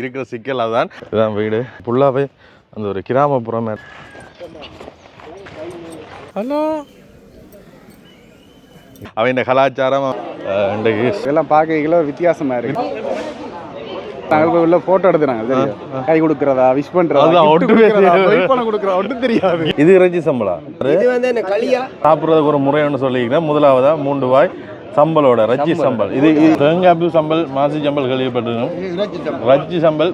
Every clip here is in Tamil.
இருக்கிற சிக்கல் அதான் இதுதான் வீடு. ஃபுல்லாகவே அந்த ஒரு கிராமப்புறம். ஹலோ? அவன் இந்த கலாச்சாரம் இன்றைக்கு இதெல்லாம் பார்க்கல ஒரு வித்தியாசமா இருக்கு. நாங்கள் போய் உள்ள போட்டோ எடுத்துறாங்க தெரியும். கை கொடுக்கறதா விஷ் பண்றதா ஒட்டுமே கொடுக்கறதா, ஒன்றும் தெரியாது. இது இறைச்சி சம்பளம். இது வந்து என்ன களியா? சாப்பிட்றதுக்கு ஒரு முறைன்னு சொல்லிக்கிறேன் முதலாவதா மூன்று வாய் சம்பலோட ரச்சி சம்பல் இது தேங்காய் சம்பல் மாசி சம்பல் கேள்விப்பட்டிருக்கோம். ரச்சி சம்பல்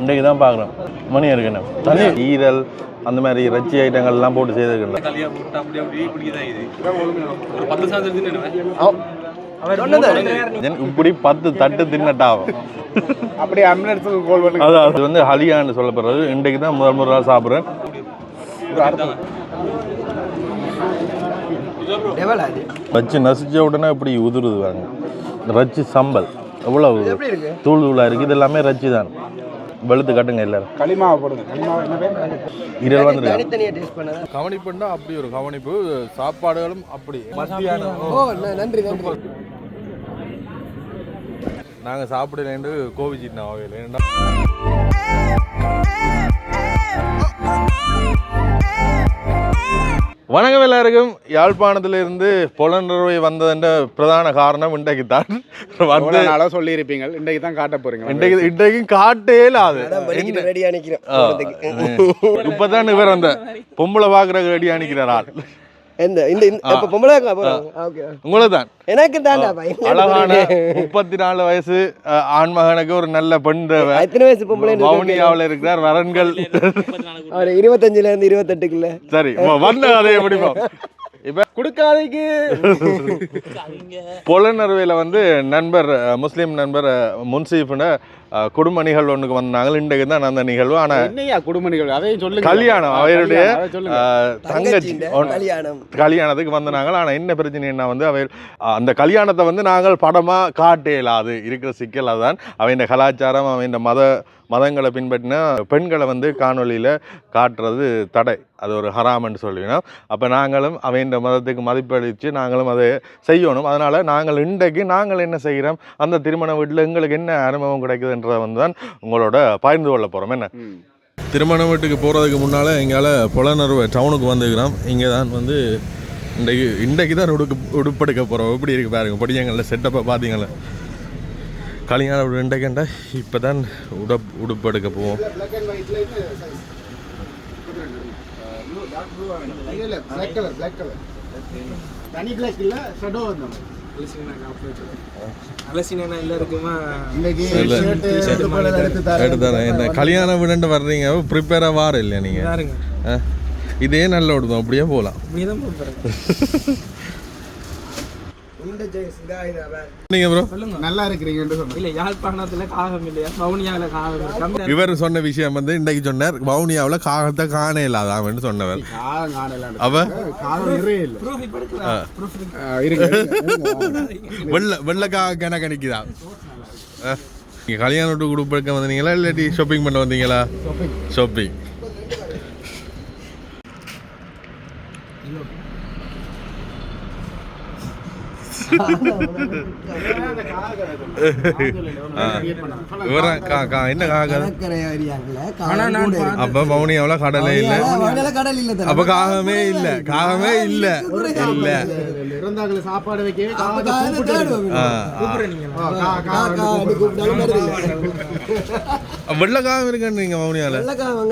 இன்றைக்கு தான் பார்க்குறோம். மணி இருக்குண்ணே தண்ணி. ஈரல் அந்த மாதிரி ரச்சி ஐட்டங்கள்லாம் போட்டு செய்திருக்கேன் அப்படி அப்படி இப்படி பத்து தட்டு தின்னட்டாகும். அப்படியே ஆம்புலன்ஸுக்கு கால் பண்ணி அது அது வந்து ஹலியான்னு சொல்லப்படுறது. இன்றைக்கு தான் முதல் முதலாக சாப்பிட்றேன். அது? வச்சு நசிச்ச உடனே இப்படி உதிருது வாங்க ரச்சி சம்பல் இருக்கு? தூள் தூளாக இருக்குது இது எல்லாமே ரச்சி தான். வெளுத்து கட்டுங்க எல்லாரும். களிமாவை போடுங்க. இருபது வந்துருக்கு கவனிப்புண்டா அப்படி ஒரு கவனிப்பு சாப்பாடுகளும் அப்படி. நன்றி நன்றி. நாங்கள் சாப்பிடலேண்டு கோவிச்சிட்டோம் அவையில் ஏன்னா வணக்கம் எல்லாருக்கும். யாழ்ப்பாணத்திலிருந்து புலனறுவை வந்ததுன்ற பிரதான காரணம் இன்றைக்கு தான் வந்து நாளாக சொல்லியிருப்பீங்க இன்றைக்கு தான் காட்ட போறீங்க. இன்றைக்கு இன்றைக்கும் காட்டே இல்லாது இப்பதான் இவர் அந்த பொம்பளை பாக்குறதுக்கு ரெடியா நிக்கிறார் ஆள். எந்த இந்த இப்ப பொம்பளை ஓகே உங்களை தான் எனக்கு அழகான முப்பத்தி நாலு வயசு ஆண்மகனுக்கு ஒரு நல்ல பெண் எத்தனை வயசு பொம்பளை வவுனியாவில் இருக்கிறார் வரன்கள். அவர் இருபத்தஞ்சுல இருந்து இருபத்தெட்டுக்குள்ள. சரி வந்த கதையை முடிப்போம் இப்ப கொடுக்காதீங்க. புலனறுவையில் வந்து நண்பர் முஸ்லீம் நண்பர் முன்சீஃப்னு குடும்ப நிகழ்வு ஒன்றுக்கு வந்தாங்க. இன்றைக்கு தான் அந்த நிகழ்வு. ஆனா என்னையா குடும்ப நிகழ்வு அதையும் சொல்லுங்க. கல்யாணம் அவருடைய தங்கச்சி கல்யாணத்துக்கு வந்தாங்க. ஆனால் என்ன பிரச்சனைன்னா வந்து அவை அந்த கல்யாணத்தை வந்து நாங்கள் படமாக காட்ட இயலாது இருக்கிற சிக்கல் அதான் அவன் கலாச்சாரம் அவன் மத மதங்களை பின்பற்றினா பெண்களை வந்து காணொளியில் காட்டுறது தடை. அது ஒரு ஹராம்னு சொல்லினோம். அப்போ நாங்களும் அவன் மதத்துக்கு மதிப்பளித்து நாங்களும் அதை செய்யணும். அதனால் நாங்கள் இன்றைக்கு நாங்கள் என்ன செய்கிறோம்? அந்த திருமண வீட்டில் எங்களுக்கு என்ன அனுபவம் கிடைக்குதுன்றதை வந்து தான் உங்களோட பகிர்ந்து கொள்ள போகிறோம் என்ன. திருமண வீட்டுக்கு போகிறதுக்கு முன்னால் எங்களால் புலனறுவை டவுனுக்கு வந்துக்கிறோம் இங்கே தான் வந்து இன்றைக்கு இன்றைக்கு தான் உடுக்கு உடுப்படுக்க போகிறோம் எப்படி இருக்கு பாருங்க படியங்களில் செட்டப்பை பார்த்தீங்களா வீடு இன்றைக்கண்டா இப்போ தான் உடப் உடுப்படுக்க போவோம். தனி பிளாக் இல்ல ஷடோ அலசினா இந்த கல்யாண வீடுன்ட்டு வர்றீங்க? ப்ரிப்பேராக வார இல்லையா நீங்கள் இதே நல்ல விடுதோம். அப்படியே போகலாம். இவர் சொன்ன விஷயம் வந்து இன்றைக்கு சொன்னார். வவுனியாவில் காகத்தை காண இல்லாதாமன்னு சொன்னவர். அவ. வெள்ளை வெள்ளைக்காக கணக்கு நிற்குதா நீங்கள் கல்யாண வீட்டு கொடுப்ப வந்தீங்களா இல்லாட்டி ஷாப்பிங் பண்ண வந்தீங்களா? ஷாப்பிங் இவரா கா கா என்ன காக கடற்கரை ஏரியாக்குள்ள ஆனா காலம் நான் கூட இருக்கு. அப்ப கடலை இல்லை? ஆனா வகையில கடல் இல்ல. அப்ப காகமே இல்ல. காகமே இல்ல. இல்ல. இறந்தாங்கள சாப்பாடு வைக்கவே அப்ப காலத்தை காலையில கூப்பிட்டு தேடுவோம். ஆ, கூப்பிடுறேன் நீங்க ஆ, கா- கா- கா- கா- அப்படி கூப்பிட்டாலும் வருது இல்ல. காகம்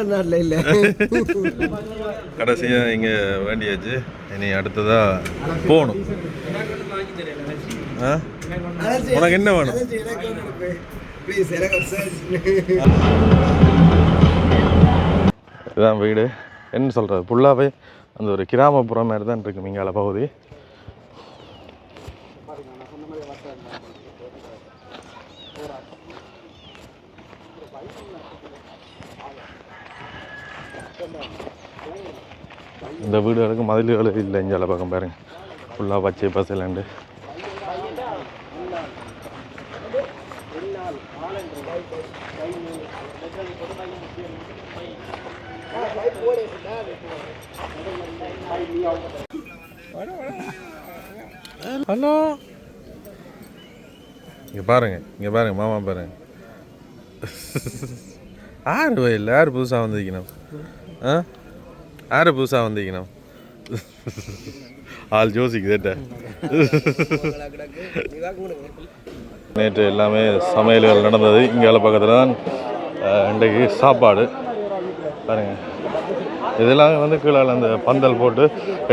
கடைசியா இங்க வேண்டியாச்சு. இனி அடுத்ததா போகணும்? உனக்கு என்ன வேணும். இதுதான் வீடு. என்ன சொல்கிறது ஃபுல்லாகவே அந்த ஒரு கிராமப்புறம் மாதிரி தான் இருக்கு மிங்கால பகுதி. இந்த வீடுகளுக்கு மதில்கள் இல்லை இஞ்சால பக்கம் பாருங்க. ஃபுல்லாக பச்சை பசலண்டு. ஹலோ. இங்கே பாருங்க இங்கே பாருங்க மாமா பாருங்க. ஆறு வயலில் யார் புதுசாக வந்திருக்கணும். ஆ? யார் புதுசாக வந்திருக்கணும். ஆள் ஜோசிக்கு தேட்ட நேற்று எல்லாமே சமையல்கள் நடந்தது. இங்கே பக்கத்தில் தான் இன்றைக்கு சாப்பாடு. பாருங்க. இதெல்லாம் வந்து கீழே அந்த பந்தல் போட்டு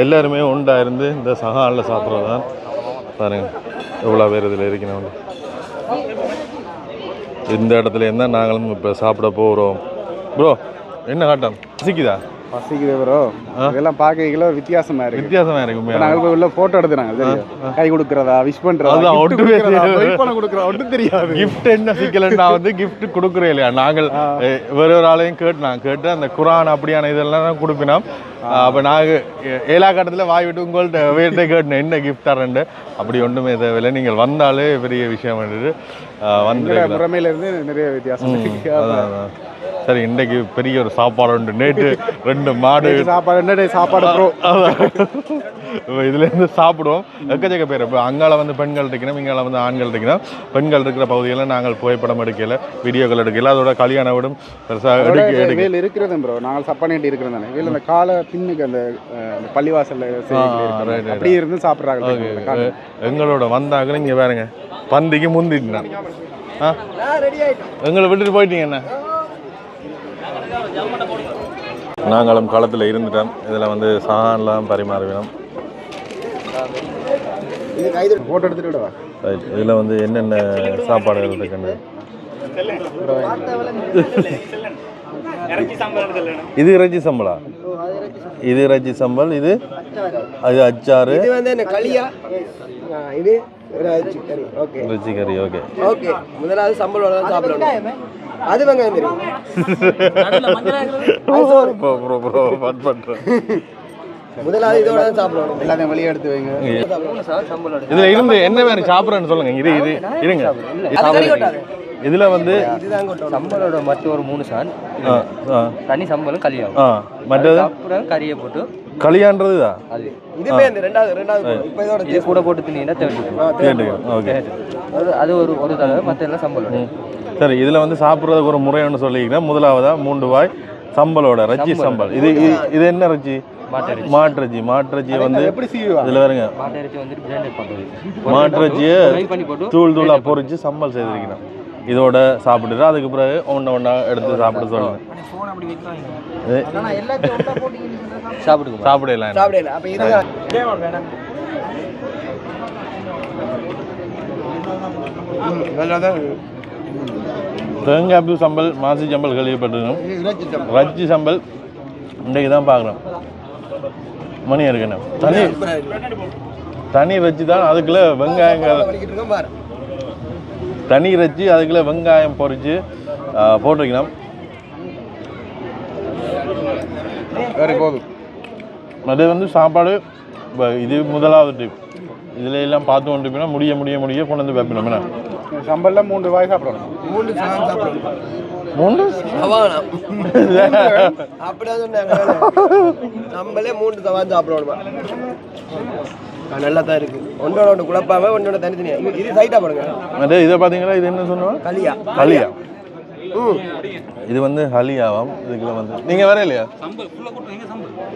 எல்லாருமே உண்டாக இருந்து இந்த சகாலில் சாப்பிட்றது தான் பாருங்க. எவ்வளோ பேர் இதில் இருக்கணும் இந்த இடத்துல இருந்தால் நாங்களும் இப்போ சாப்பிட போகிறோம் ப்ரோ என்ன காட்டம்? சிக்கிதா? பசிக்குது ப்ரோ இதெல்லாம் பார்க்கல ஒரு வித்தியாசமா இருக்கு. வித்தியாசமாக இருக்கு. நாங்கள் போய் உள்ள போட்டோ எடுத்துறாங்க கை கொடுக்கறதா விஷ் பண்றதா ஒட்டுமே பண்ண கொடுக்கறதா ஒன்றும் தெரியாது. Gift என்ன சிக்கலன்னா வந்து gift கொடுக்குறே இல்லையா? நாங்கள் வேற ஒரு ஆளையும் கேட்டோம் கேட்டு அந்த குரான் அப்படியான இதெல்லாம் கொடுப்பினோம். அப்போ நாங்கள் ஏழா கட்டத்தில் வாய் விட்டு உங்கள்கிட்ட வேட்டை கேட்டேன் என்ன gift தரேன்ட்டு அப்படி ஒன்றுமே தேவையில்லை. நீங்கள் வந்தாலே பெரிய விஷயம் வந்து முறைமையில இருந்து நிறைய வித்தியாசம். சரி இன்றைக்கு பெரிய ஒரு சாப்பாடு உண்டு. நேற்று ரெண்டு மாடு. சாப்பாடு என்ன சாப்பாடு ப்ரோ இதுலேருந்து சாப்பிடுவோம். எக்கச்சக்க பேர். இப்போ அங்கால வந்து பெண்கள் இருக்கணும் இங்கால வந்து ஆண்கள் இருக்கணும் பெண்கள் இருக்கிற பகுதிகளில் நாங்கள் புகைப்படம் எடுக்கல வீடியோக்கள் எடுக்கல. அதோட கல்யாண வீடும் பெருசாக எடுக்க எடுக்க. வேல் இருக்கிறது ப்ரோ நாங்கள் சப்பானிட்டு இருக்கிறது தானே. வேல் அந்த காலை பின்னுக்கு அந்த பள்ளிவாசல்ல. அப்படியே இருந்து சாப்பிட்றாங்க. எங்களோட வந்தாங்க இங்கே பாருங்க. பந்திக்கு முந்திட்டான். ஆ? எங்களை விட்டுட்டு போயிட்டீங்க என்ன? நாங்களும் களத்தில் இருந்துட்டோம். இதில் வந்து சான்லாம் பரிமாறுவினோம் இதில் வந்து என்னென்ன சாப்பாடுகள் இருக்குன்னு. இது இறைச்சி சம்பளா? இது இறைச்சி சம்பல் இது அது அச்சாறு. இது வந்து களியா? ஓகே இறைச்சி கறி. ஓகே ஓகே முதலாவது சம்பளம் சாப்பிடணும். அது வெங்காயம் தெரியும். முதலாவது இதோட தான் சாப்பிடணும். எல்லாத்தையும் வெளியே எடுத்து வைங்க. இதுல இருந்து என்ன மாதிரி சாப்பிட்றேன்னு சொல்லுங்க. இது இது இருங்க இதுல வந்து சம்பளோட மட்டும் ஒரு மூணு சான் ஆ, ஆ, தனி சம்பளம் கல்யாணம் ஆ மற்றது? அப்புறம் கறியை போட்டு களியான்றதுதா? அது. இதுமே இந்த ரெண்டாவது ரெண்டாவது இப்போ இதோட இது கூட போட்டு தின்னா தேவை கேட்டுக்கோ ஓகே. அது அது ஒரு ஒரு தடவை மற்ற எல்லாம் சம்பளம். சரி இதுல வந்து சாப்பிட்றதுக்கு ஒரு முறை ஒன்று சொல்லிக்கிறேன் முதலாவதா மூன்று வாய் சம்பலோட ரச்சி சம்பல் இது இது- இது என்ன மாட்டரிச்சி மாட்டிறச்சி மாட்டிறச்சியை வந்து இதுல வருங்க. மாட்டிறச்சியை ஃப்ரை பண்ணி போட்டு தூள் தூளா பொரிச்சு சம்பல் செய்திருக்கணும். இதோட சாப்பிட்டுட்டு அதுக்கு பிறகு ஒன்று ஒன்றா எடுத்து சாப்பிட சொல்லுங்க இது சாப்பிடுங்க. சாப்பிடலாம். சாப்பிடல அப்போ இதுதான் தேங்காய் பூ சம்பல் மாசி சம்பல் கேள்விப்பட்டிருக்கோம். ரச்சி சம்பல். இன்றைக்கு தான் பார்க்குறோம். மணி இருக்கணும் தனி தனி ரச்சி தான் அதுக்குள்ள வெங்காயங்கள். தனி ரச்சி அதுக்குள்ள வெங்காயம் பொரிச்சு ஆ, போட்டிருக்கணும். வேறு போதும். அது வந்து சாப்பாடு இப்ப இது முதலாவது டிப் இதுல எல்லாம் பார்த்து கொண்டு முடிய முடிய முடிய கொண்டு வந்து வைப்பினோம். என்ன? சம்பல்ல மூன்று வாய் சாப்பிடணும். அப்படியே சொன்னாங்க. நம்மளே மூணு தவான் சாப்பிடணுமா? நல்லா தான் இருக்கு. ஒன்றோட ஒன்று குழப்பாம ஒன்றோட தனித்தனியா. இது- சைட்டா பாருங்க. அது இதை பார்த்தீங்களா இது என்ன சொன்னோம்? களியா. ஹலியா ம். இது வந்து ஹலியாவாம். இதுக்குள்ள வந்து நீங்க வர இல்லையா?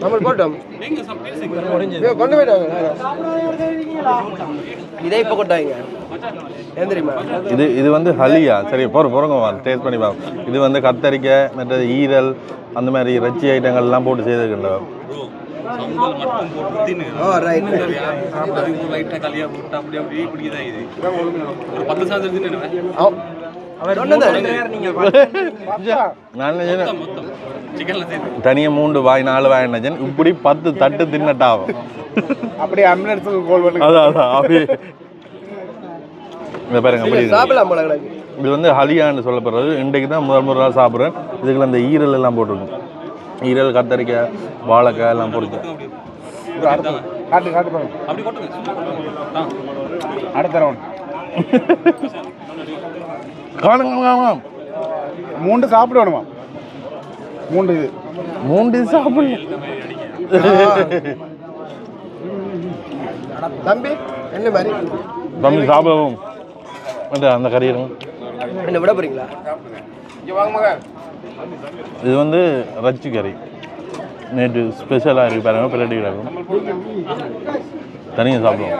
நம்ம போட்டோம். இதோ கொண்டு போயிட்டாங்க இதே. இப்போ கொட்டாங்க ஏன் தெரியுமா? இது இது வந்து ஹலியா. சரி போற போறங்க வா டேஸ்ட் பண்ணி பார்ப்போம். இது வந்து கத்தரிக்காய் மற்றது ஈரல் அந்த மாதிரி இறைச்சி ஐட்டங்கள் எல்லாம் போட்டு செய்திருக்கின்ற சம்பல் மட்டும் போட்டு தின்னு. ஓ ரைட் அதுக்கு லைட்டாக களியாக போட்டு அப்படி அப்படி இப்படிதான் இது? ஒரு பத்து சாதம் தின்னு நான் நினைச்சேன் மொத்தம் சிக்கன்ல சேர்த்து. தனியாக மூன்று வாய் நாலு வாய் நினைச்சேன் இப்படி பத்து தட்டு தின்னட்டாகும் அப்படியே ஆம்புலன்ஸுக்கு கால் பண்ணுங்க. அதான் அதான். இந்த பாருங்க அப்படி. சாப்பிடலாம் இது வந்து ஹலியான்னு சொல்லப்படுறது. இன்றைக்கு தான் முதல் முதல் நாள் சாப்பிட்றேன். இதுக்குள்ள அந்த ஈரல் எல்லாம் போட்டிருக்கும். ஈரல் கத்தரிக்காய் வாழைக்காய் எல்லாம் காட்டு காட்டு பாருங்க. ஆ அடுத்த ரவுண்ட் காணுங்க. மூன்று சாப்பிடணுமா? மூன்று இது. மூன்று சாப்பிடல தம்பி என்ன மாதிரி தம்பி சாப்பிடவும். அந்த கறி என்ன விட போறீங்களா? இது வந்து ரச்சி கறி. நேற்று ஸ்பெஷலாக இருக்கு பாருங்க பிரட்டி கிடக்கும் தனியாக சாப்பிடுவோம்.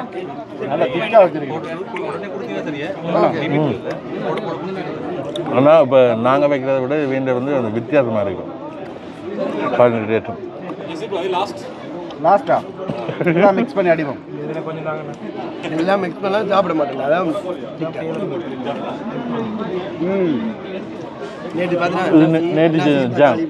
ஆனால் இப்போ நாங்கள் வைக்கிறத விட வேண்டிய வந்து அந்த வித்தியாசமாக இருக்கும். பதினெட்டு ரேட்டும் லாஸ்ட் லாஸ்டா எல்லாம் மிக்ஸ் பண்ணி அடிப்போம். எல்லாம் மிக்ஸ் பண்ணலாம் சாப்பிட மாட்டேங்க. அதான் ம். நேற்று ஜாம்.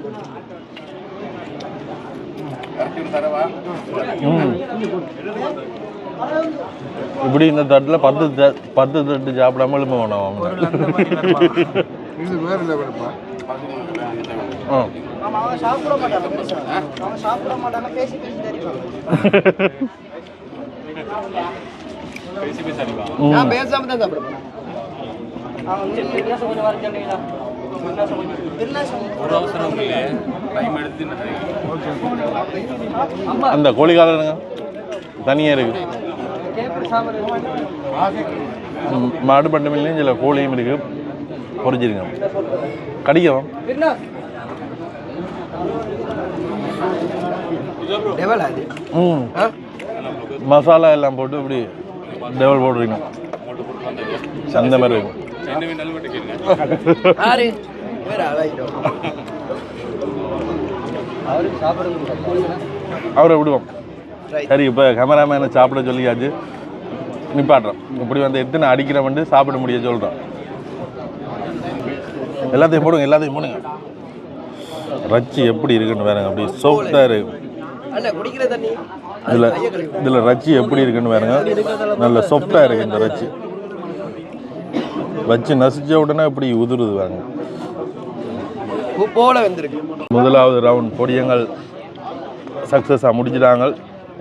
இப்படி இந்த தட்டில் பத்து த- பத்து தட்டு சாப்பிடாம எழுப்ப வேணாம் அவங்க. பேசாம தான் சாப்பிட அந்த கோழிக்காரனுங்க தனியாக இருக்குது மாடு பட்டம் சில கோழியும் இருக்கு. குறைஞ்சிருங்க கடிக்கும். ம். மசாலா எல்லாம் போட்டு இப்படி டெவல் போடுறீங்க அந்த மாதிரி இருக்கும். அவரை விடுவோம். சரி இப்போ கேமராமேனை சாப்பிட சொல்லியாச்சு. நிப்பாட்டுறோம். இப்படி வந்து எத்தனை அடிக்கிறவன்ட்டு சாப்பிட முடிய சொல்கிறோம் எல்லாத்தையும் போடுங்க எல்லாத்தையும் போடுங்க. ரச்சி எப்படி இருக்குன்னு வேறுங்க அப்படி சாஃப்டாக இருக்கு. அண்ணா குடிக்கிற தண்ணி? இதில் இதில் ரச்சி எப்படி இருக்குன்னு வேறுங்க நல்ல சாஃப்டாக இருக்கு இந்த ரச்சி. வச்சு நசிச்ச உடனே இப்படி உதிருது வாங்க போல வந்திருக்கு. முதலாவது ரவுண்ட் பொடியங்கள் சக்ஸஸாக முடிச்சிட்டாங்க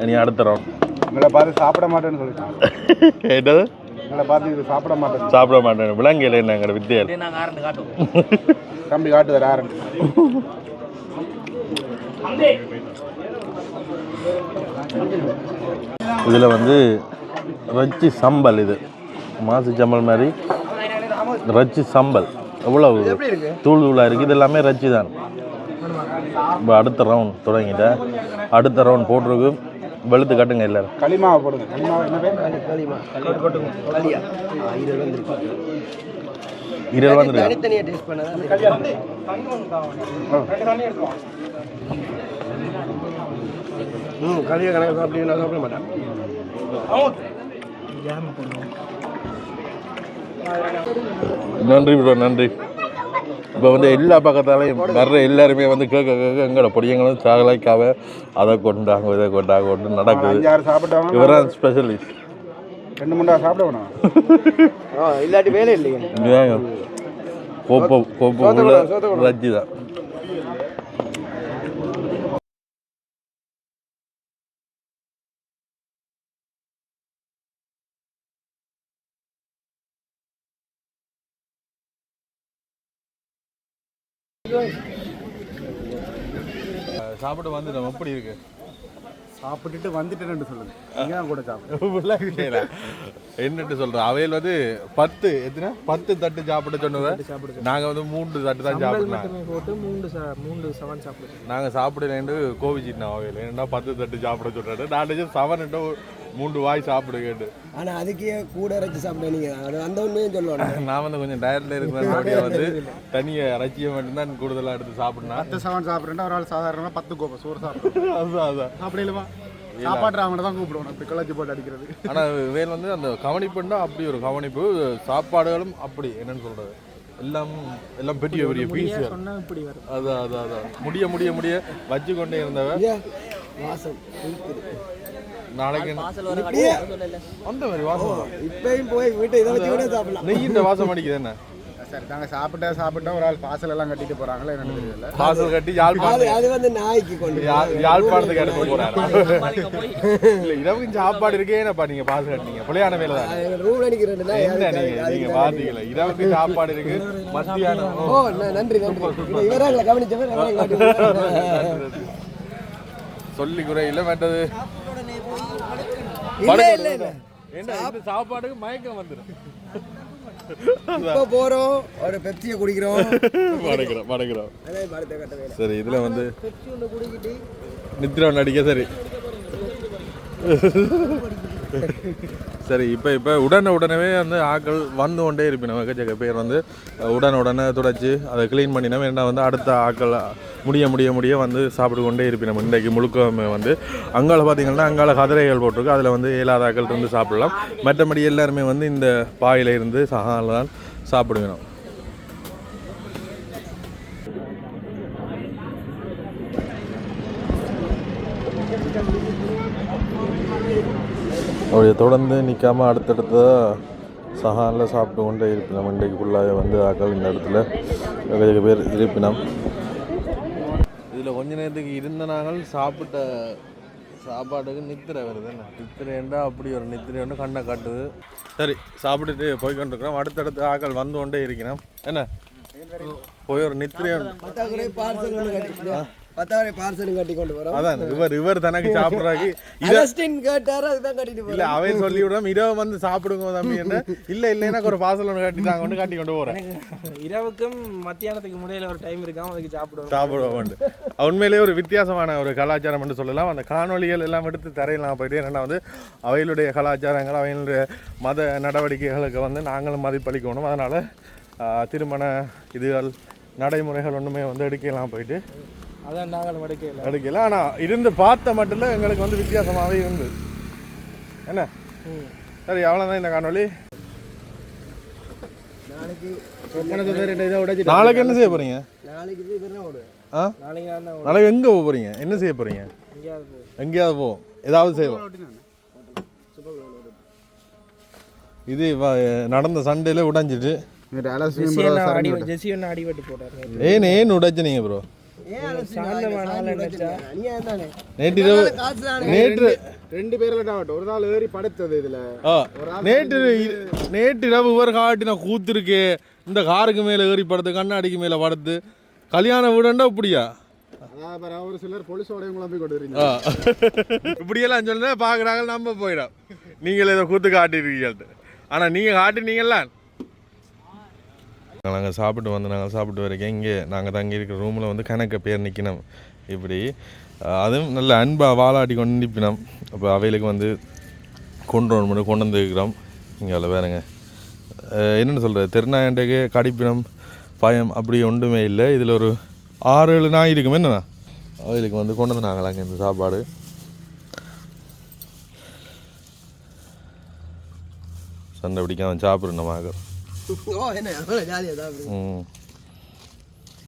இனி அடுத்த ரவுண்ட் உங்களை பார்த்து சாப்பிட மாட்டேன்னு சொல்லிட்டாங்க. என்னது? உங்களை பார்த்து இது சாப்பிட மாட்டேன் சாப்பிட மாட்டேன் விலங்கில் என்ன எங்களோட வித்தியால் தம்பி காட்டுது யாருன்னு இதில் வந்து ரச்சி சம்பல் இது. மாசு சம்பல் மாதிரி ரச்சி சம்பல். இருக்கு? தூள் தூளாக இருக்குது இது எல்லாமே ரச்சி தான். இப்போ அடுத்த ரவுண்ட் தொடங்கிட்டேன் அடுத்த ரவுண்ட் போட்டிருக்கு. வெளுத்து கட்டுங்க எல்லாரும். களிமாவை போடுங்க. இருபது வந்திருக்கு. ம் களியா கணக்கு சாப்பிட்டு நான் சாப்பிட மாட்டேன். நன்றி ப்ரோ நன்றி. இப்போ வந்து எல்லா பக்கத்தாலையும் வர்ற எல்லாருமே வந்து கேட்க கேட்க எங்களோட பொடியங்களும் சாகலாய்க்காக அதை கொண்டாங்க இதை கொண்டாங்க கொண்டு நடக்குது. இவரான் ஸ்பெஷலிஸ்ட் ரெண்டு மூணு சாப்பிட வேணாம் ஆ இல்லாட்டி வேலை இல்லைங்க கோப்பம் கோப்பம் உள்ள ரஜ்ஜி தான் சாப்பிட்டு வந்துட்டோம். எப்படி இருக்கு? சாப்பிட்டுட்டு வந்துட்டேன்னு சொல்லுங்க. நீங்க கூட சாப்பிடு என்னட்டு சொல்றேன் அவையில் வந்து பத்து. எத்தனை? பத்து தட்டு சாப்பிட சொன்னவங்க நாங்க வந்து மூன்று தட்டு தான் சாப்பிடுறோம். போட்டு ச மூணு செவன் சாப்பிடுவோம் நாங்க சாப்பிடலேண்டு கோவிச்சிட்டோம் அவையில். ஏன்னா பத்து தட்டு சாப்பிட சொல்றாரு? நான் செவன் மூன்று வாய் சாப்பிடு கேட்டு. ஆனா அதுக்கே கூட இறைச்சி சாப்பிட நீங்க அது அந்த உண்மையும் சொல்லுவாங்க நான் வந்து கொஞ்சம் டயர்ட்ல இருக்கிற வந்து தனியை இறைச்சியை மட்டும்தான் கூடுதலா எடுத்து சாப்பிடணும். பத்து செவன் சாப்பிட்றேன் ஒரு ஆள் சாதாரணமாக பத்து கோப்பை சோறு சாப்பிடுறேன் அதுதான் அதான். அப்படி இல்லைமா சாப்பாட்டு அவனை தான் கூப்பிடுவோம் இப்படி கிளச்சி போட்டு அடிக்கிறது. ஆனா வேல் வந்து அந்த கவனிப்புண்டா அப்படி ஒரு கவனிப்பு சாப்பாடுகளும் அப்படி என்னன்னு சொல்றது. எல்லாம் எல்லாம் பெரிய பெரிய பீஸ் சொன்னா இப்படி வரும். அதான் அதான் அதான். முடிய முடிய முடிய வச்சு கொண்டே இருந்தவ வாசம் இருக்குது. நாளைக்கு அந்த மாதிரி வாசம். இப்பயும் போய் வீட்டை இதை வச்சு கூட சாப்பிடலாம். நெய் இந்த வாசம் அடிக்குது என்ன? சரி தாங்க சாப்பிட்டா சாப்பிட்டா ஒரு ஆள் பார்சல் எல்லாம் கட்டிட்டு போறாங்களே என்னன்னு தெரியல. வாசல் கட்டி யாழ்ப்பாணம் அது வந்து நாய்க்கு கொண்டு யாழ்ப்பாணத்துக்கு எடுத்து இல்ல இரவுக்கு சாப்பாடு இருக்கே என்னப்பா நீங்க பாசு கட்டினீங்க? பிள்ளையான வேலை தான். ரூம் அடிக்கிறேன் என்ன நீங்க? நீங்க பாத்தீங்களா? இரவுக்கு சாப்பாடு இருக்கு. மத்தியானம். ஓ நன்றி நன்றி. இவராங்களை கவனிச்சவர் காட்டுங்க. சொல்லி குறையில இல்ல இல்ல இல்ல என்ன இந்த சாப்பாடுக்கு மயக்கம் வந்துடும் இப்போ போறோம் ஒரு பெப்சியை குடிக்கிறோம். கட்ட வேலை சரி இதில் வந்து நித்திர நடிக்க சரி. சரி இப்போ இப்போ உடனே உடனே வந்து ஆக்கள் வந்து கொண்டே இருப்பினோம். எக்கச்சக்க பேர் வந்து உடனே உடனே துடைச்சி அதை க்ளீன் பண்ணினோம். என்ன வந்து அடுத்த ஆக்கள் முடிய முடிய முடிய வந்து சாப்பிட்டு கொண்டே இருப்பினோம். இன்றைக்கு முழுக்கமே வந்து அங்கால பார்த்தீங்கன்னா அங்கால கதிரைகள் போட்டிருக்கு. அதில் வந்து ஏழாத ஆக்கள் இருந்து சாப்பிடலாம். மற்றபடி எல்லாருமே வந்து இந்த பாயில இருந்து சகால தான் சாப்பிடுவேணும் அப்படியே தொடர்ந்து நிற்காம அடுத்தடுத்த சகானில் சாப்பிட்டு கொண்டே இருப்பினோம். இன்றைக்கு ஃபுல்லாகவே வந்து ஆக்கள் இந்த இடத்துல நிறைய பேர் இருப்பினோம். இதில் கொஞ்ச நேரத்துக்கு இருந்த நாங்கள் சாப்பிட்ட சாப்பாட்டுக்கு நித்திரை வருது என்ன? நித்திரைண்டா அப்படி ஒரு நித்திரை ஒன்று கண்ணை காட்டுது. சரி சாப்பிட்டுட்டு போய் கொண்டிருக்கிறோம். அடுத்தடுத்து ஆக்கள் வந்து கொண்டே இருக்கிறோம் என்ன? போய் ஒரு நித்திரை கட்டி கொண்டு வரோம். அதான் இவர் இவர் தனக்கு சாப்பிட்றாக்கு இதை அகஸ்டின் கேட்டாரு அதுதான் கட்டிட்டு இல்ல அவன் சொல்லி இரவு வந்து சாப்பிடுங்க தம்பி என்ன? இல்ல இல்ல எனக்கு ஒரு பார்சல் ஒன்று கட்டிட்டாங்க கொண்டு காட்டி கொண்டு போறேன். இரவுக்கும் மத்தியானத்துக்கு முடியல ஒரு டைம் இருக்காம அதுக்கு சாப்பிடுவோம். சாப்பிடுவோம் உண்மையிலேயே ஒரு வித்தியாசமான ஒரு கலாச்சாரம் என்று சொல்லலாம். அந்த காணொளிகள் எல்லாம் எடுத்து தரையெல்லாம் போயிட்டு என்னன்னா வந்து அவைகளுடைய கலாச்சாரங்கள் அவைகளுடைய மத நடவடிக்கைகளுக்கு வந்து நாங்களும் மதிப்பளிக்கணும். அதனால திருமண இதுகள் நடைமுறைகள் ஒன்றுமே வந்து எடுக்கலாம் போயிட்டு. அதான் நாங்களும் எடுக்கல எடுக்கல ஆனால் இருந்து பார்த்த மட்டும் எங்களுக்கு வந்து வித்தியாசமாகவே இருந்தது என்ன? சரி அவ்வளோதான் இந்த காணொளி. நாளைக்கு நாளைக்கு என்ன செய்ய போறீங்க? நாளைக்கு எங்கே போக போறீங்க? என்ன செய்ய போறீங்க? எங்கேயாவது போவோம் ஏதாவது செய்வோம் இது நடந்த சண்டையில் உடைஞ்சிட்டு. ஏன் ஏன் உடைச்சினீங்க ப்ரோ? நேற்று ரெண்டு பேர்ல ஆகட்டும் ஒரு நாள் ஏறி படுத்தது இதுல. நேற்று நேற்று இரவு இவர் காட்டின கூத்து இருக்கே இந்த காருக்கு மேலே ஏறி படுத்து கண்ணாடிக்கு மேலே படுத்து கல்யாண வீடுண்டா இப்படியா? ஒரு சிலர் போலீஸோடையும் குழம்பி கொண்டு ஆ. இப்படியெல்லாம் சொன்னா பார்க்குறாங்க நம்ம போயிடும். நீங்கள் ஏதோ கூத்து காட்டிருக்கீங்கள்ட்டு ஆனால் நீங்கள் காட்டினீங்கல்ல? நாங்கள் சாப்பிட்டு வந்து நாங்கள் சாப்பிட்டு வரைக்கும் இங்கே நாங்கள் தங்கி இருக்கிற ரூமில் வந்து கணக்க பேர் நிற்கணும் இப்படி அதுவும் நல்ல அன்பாக வாலாட்டி கொண்டு நிற்பினோம். அப்போ அவைகளுக்கு வந்து கொண்டு வரணும் மட்டும் கொண்டு வந்துருக்கிறோம். இங்கே அதில் வேறுங்க என்னென்னு சொல்கிறது திருநாயண்டைக்கு கடிப்பினம் பயம் அப்படி ஒன்றுமே இல்லை. இதில் ஒரு ஆறு ஏழு நாய் இருக்கும். என்னண்ணா? அவைகளுக்கு வந்து கொண்டு வந்தாங்களா நாங்கள் இந்த சாப்பாடு. சண்டை பிடிக்காம சாப்பிட்றேன் நம்ம ஓ என்ன அவ்வளோ ஜாலியாக தான் ம்